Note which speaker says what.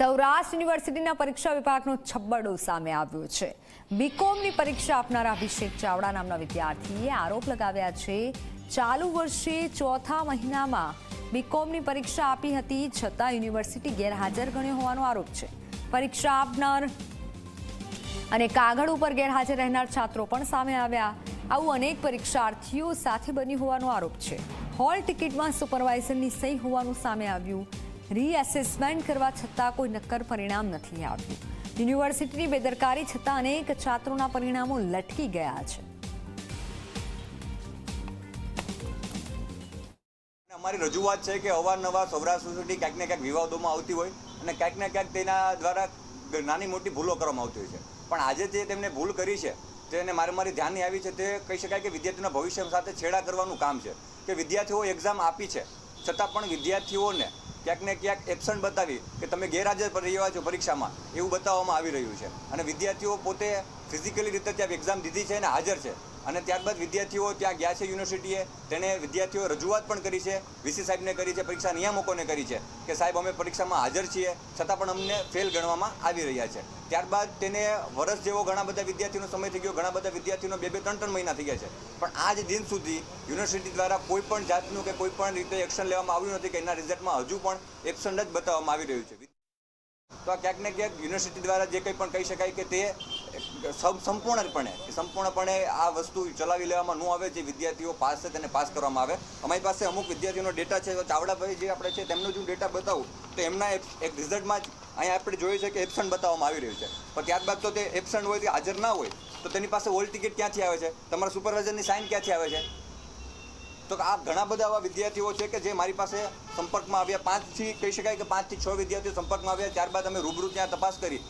Speaker 1: સૌરાષ્ટ્ર યુનિવર્સિટીના પરીક્ષા વિભાગનો છબ્બડો સામે આવ્યો છે. બીકોમની પરીક્ષા આપનારા અભિષેક ચાવડા નામના વિદ્યાર્થીએ આરોપ લગાવ્યા છે, ચાલુ વર્ષે ચોથા મહિનામાં બીકોમની પરીક્ષા આપી હતી, છતાં યુનિવર્સિટી ગેરહાજર ગણ્યો હોવાનો આરોપ છે. પરીક્ષા આપનાર અને કાગળ ઉપર ગેરહાજર રહેનાર છાત્રો પણ સામે આવ્યા. આવું અનેક પરીક્ષાર્થીઓ સાથે બન્યું હોવાનો આરોપ છે. હોલ ટિકિટમાં સુપરવાઇઝરની સહી હોવાનું સામે આવ્યું. રીએસેસમેન્ટ કરવા છતાં કોઈ નક્કર પરિણામ નથી આવ્યું. યુનિવર્સિટીની બેદરકારી છતાં અનેક છાત્રોના પરિણામો લટકી ગયા છે.
Speaker 2: અમારી રજૂઆત છે કે અવારનવાર સૌરાષ્ટ્ર યુનિવર્સિટી ક્યાંક ને ક્યાંક વિવાદોમાં આવતી હોય અને ક્યાંક ને ક્યાંક તેના દ્વારા નાની મોટી ભૂલો કરવામાં આવતી હોય છે. પણ આજે જે તેમને ભૂલ કરી છે તેને મારે મારી ધ્યાનની આવી છે તે કહી શકાય કે વિદ્યાર્થીઓના ભવિષ્ય સાથે છેડા કરવાનું કામ છે. કે વિદ્યાર્થીઓ એક્ઝામ આપી છે, છતાં પણ વિદ્યાર્થીઓને ક્યાંક ને ક્યાંક એબસન્ટ બતાવી કે તમે ગેરહાજર રહ્યા છો પરીક્ષામાં, એવું બતાવવામાં આવી રહ્યું છે. અને વિદ્યાર્થીઓ પોતે ફિઝિકલી રીતે ત્યાં એક્ઝામ દીધી છે અને હાજર છે. અને ત્યારબાદ વિદ્યાર્થીઓ ત્યાં ગયા છે યુનિવર્સિટીએ તેણે વિદ્યાર્થીઓ રજૂઆત પણ કરી છે. વીસી સાહેબને કરી છે, પરીક્ષા નિયામકોને કરી છે કે સાહેબ, અમે પરીક્ષામાં હાજર છીએ, છતાં પણ અમને ફેલ ગણવામાં આવી રહ્યા છે. ત્યારબાદ તેને વર્ષ જેવો ઘણા બધા વિદ્યાર્થીનો સમય થઈ ગયો. ઘણા બધા વિદ્યાર્થીઓનો બે બે, ત્રણ ત્રણ મહિના થઈ ગયા છે. પણ આજ દિન સુધી યુનિવર્સિટી દ્વારા કોઈ પણ જાતનું કે કોઈ પણ રીતે એક્શન લેવામાં આવ્યું નથી કે એના રિઝલ્ટમાં હજુ પણ એક્શન જ બતાવવામાં આવી રહ્યું છે. તો ક્યાંક ને ક્યાંક યુનિવર્સિટી દ્વારા જે કંઈ પણ કહી શકાય કે તે સંપૂર્ણપણે સંપૂર્ણપણે આ વસ્તુ ચલાવી લેવામાં ન આવે જે વિદ્યાર્થીઓ પાસ છે તેને પાસ કરવામાં આવે. અમારી પાસે અમુક વિદ્યાર્થીઓનો ડેટા છે ચાવડાભાઈ જે આપણે છે તેમનો જો ડેટા બતાવું, તો એમના એક રિઝલ્ટમાં જ અહીંયા આપણે જોઈએ છે કે એબસન્ટ બતાવવામાં આવી રહ્યું છે. પણ ત્યારબાદ તો તે એબસન્ટ હોય કે હાજર ના હોય, તો તેની પાસે ઓલ ટિકિટ ક્યાંથી આવે છે? તમારા સુપરવાઇઝરની સાઇન ક્યાંથી આવે છે? તો આ ઘણા બધા એવા વિદ્યાર્થીઓ છે કે જે મારી પાસે સંપર્કમાં આવ્યા. પાંચથી કહી શકાય કે પાંચથી છ વિદ્યાર્થીઓ સંપર્કમાં આવ્યા. ત્યારબાદ અમે રૂબરૂ ત્યાં તપાસ કરી.